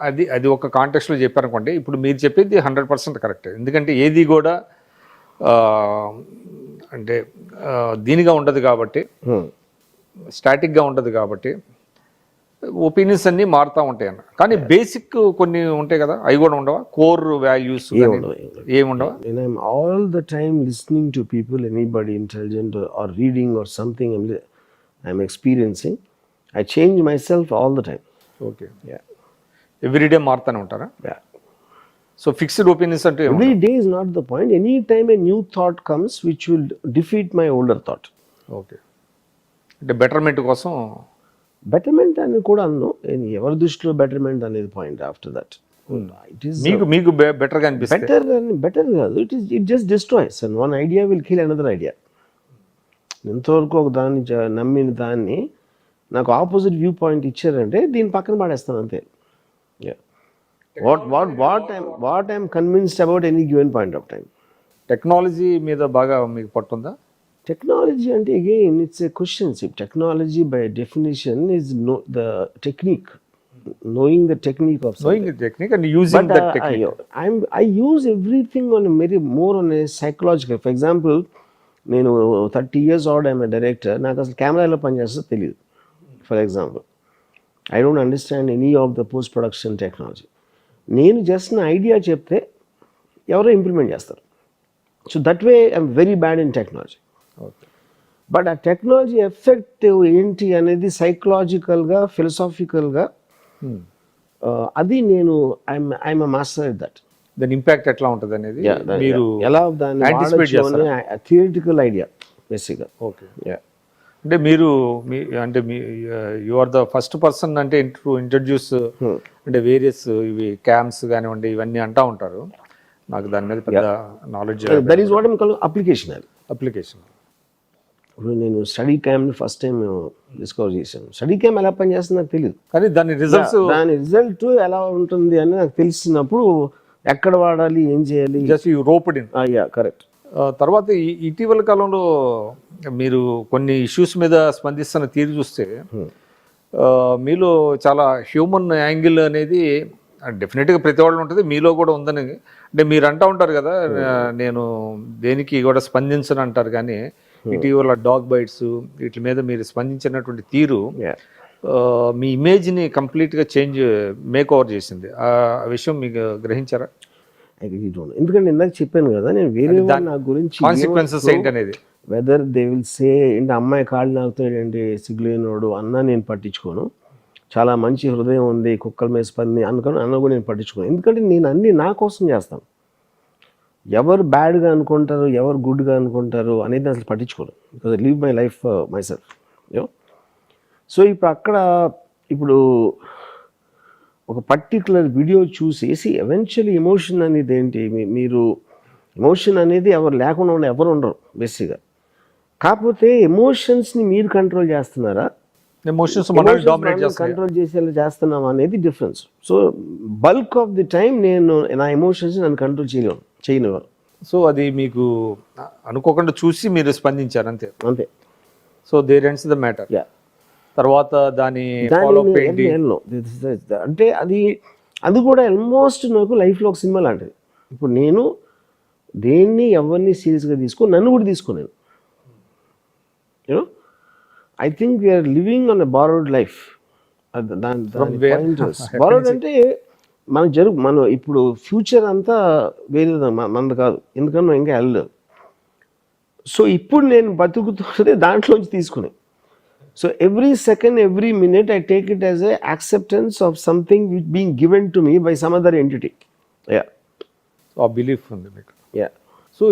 అది అది ఒక కాంటెక్స్లో చెప్పారనుకోండి ఇప్పుడు మీరు చెప్పేది హండ్రెడ్ పర్సెంట్ కరెక్ట్ ఎందుకంటే ఏది కూడా అంటే దీనిగా ఉండదు కాబట్టి. స్టాటిక్గా ఉండదు కాబట్టి ఒపీనియన్స్ అన్నీ మారుతూ ఉంటాయి అన్న. కానీ బేసిక్ కొన్ని ఉంటాయి కదా అవి కూడా ఉండవా? కోర్ వాల్యూస్ ఏముండవు, ఏముండవు. ఏముండవా And I'm all the time listening to people, anybody intelligent or, or reading or something I'm, li- I'm experiencing. Okay Yeah. Everyday మారుతూనే ఉంటారా Yeah. సో ఫిక్స్డ్ ఒపీనియన్స్ అంటే? Every day is not the point. Any time a new thought comes which will defeat my older thought. Okay అంటే betterment కోసం betterment అని కూడా అన్ను ఎవరి దృష్టిలో బెటర్మెంట్ అనేది point after that it is మీకు మీకు బెటర్గా అనిపిస్తుంది బెటర్ అని బెటర్ కాదు it is it just destroys and one idea will kill another idea ఎంతవరకు ఒక దాన్ని నమ్మిన దాన్ని నాకు ఆపోజిట్ వ్యూ పాయింట్ ఇచ్చారంటే దీని పక్కన పడేస్తాను అంతే. What what what I'm what I'm convinced about any given point of time technology మీద బాగా మీకు పట్టుందా? టెక్నాలజీ అంటే again it's a question technology by definition is know the technique knowing the technique of knowing technique and using but uh, technique I, I'm, I use everything on a very more on a psychological. For example, నేను thirty years old I'm director నాకు అసలు camera ఎలా పనిచేస్తుందో తెలియదు for example I don't understand any of the post production technology నేను just నా idea చెప్తే ఎవరో ఇంప్లిమెంట్ చేస్తారు. So that way I'm very bad in technology okay but ఆ టెక్నాలజీ ఎఫెక్ట్ ఏంటి అనేది సైకలాజికల్గా ఫిలసాఫికల్గా అది నేను I'm I'm master at that దాని ఇంపాక్ట్ ఎట్లా ఉంటుంది అనేది మీరు ఎలా దాన్ని థియరిటికల్ ఐడియా బేసిక్గా ఓకే అంటే మీరు మీ అంటే మీ you are the first person అంటే ఇంట్రడ్యూస్ అంటే వేరియస్ ఇవి క్యాంప్స్ కానివ్వండి ఇవన్నీ అంటా ఉంటారు. నాకు దాని మీద పెద్ద knowledge that is what I'm call application అది. అప్లికేషన్ ఇప్పుడు నేను study camp first time discover చేశాను. స్టడీ క్యాంప్ ఎలా పనిచేస్తుందో నాకు తెలియదు కానీ దాని రిజల్ట్స్ దాని రిజల్ట్ ఎలా ఉంటుంది అని నాకు తెలిసినప్పుడు ఎక్కడ వాడాలి ఏం చేయాలి? జస్ట్ యూ రోప్డ్ ఇన్ అయ్యా కరెక్ట్ తర్వాత ఈ- ఇటీవల కాలంలో మీరు కొన్ని ఇష్యూస్ మీద స్పందిస్తున్న తీరు చూస్తే మీలో చాలా హ్యూమన్ యాంగిల్ అనేది డెఫినెట్గా ప్రతి వాళ్ళు ఉంటుంది మీలో కూడా ఉందని అంటే మీరు అంటూ ఉంటారు కదా నేను దేనికి కూడా స్పందించను అంటారు కానీ ఇటీవల డాగ్ బైట్స్ వీటి మీద మీరు స్పందించినటువంటి తీరు మీ ఇమేజ్ని కంప్లీట్గా చేంజ్ మేక్ ఓవర్ చేసింది ఆ విషయం మీకు గ్రహించారా? ఎందుకంటే ఇందాక చెప్పాను కదా నేను వేరే నా గురించి consequences whether they will say ఏంటి అమ్మాయి కాళ్ళు నాకుతాడంటే సిగ్గులేనోడు అన్న నేను పట్టించుకోను. చాలా మంచి హృదయం ఉంది కుక్కల మీద స్పంది అనుకోని అన్న కూడా నేను పట్టించుకోను. ఎందుకంటే నేను అన్ని నా కోసం చేస్తాను. ఎవరు బ్యాడ్గా అనుకుంటారు ఎవరు గుడ్గా అనుకుంటారు అనేది అసలు పట్టించుకోను. Because leave my life my self yo so ఇప్పుడు అక్కడ ఇప్పుడు ఒక పర్టికులర్ వీడియో చూసేసి ఎవెన్చువల్లీ ఎమోషన్ అనేది ఏంటి? మీరు ఎమోషన్ అనేది ఎవరు లేకుండా ఉన్న ఎవరు ఉండరు బేసిక్గా కాకపోతే ఎమోషన్స్ని మీరు కంట్రోల్ చేస్తున్నారా? ఎమోషన్స్ కంట్రోల్ చేసేలా చేస్తున్నాం అనేది difference so bulk of the time నేను నా ఎమోషన్స్ నన్ను కంట్రోల్ చేయలేను చేయనివ్వను. సో అది మీకు అనుకోకుండా చూసి మీరు స్పందించారు అంతే. అంతే. So there ends the matter yeah తర్వాత దాని అంటే అది అది కూడా ఆల్మోస్ట్ నాకు లైఫ్లో ఒక సినిమా లాంటిది. ఇప్పుడు నేను దేన్ని ఎవరిని సీరియస్గా తీసుకో నన్ను కూడా తీసుకోలేను you know I think we're living on a borrowed life? Borrowed అంటే మనకు జరుగు మనం ఇప్పుడు ఫ్యూచర్ అంతా వేరే మనది కాదు. ఎందుకంటే మనం ఇంకా వెళ్ళలేదు సో ఇప్పుడు నేను బతుకుతున్నది దాంట్లోంచి తీసుకుని. so every second every minute I take it as a acceptance of something which being given to me by some other entity yeah ఆ బిలీఫ్ ఉంది మీకు యా సో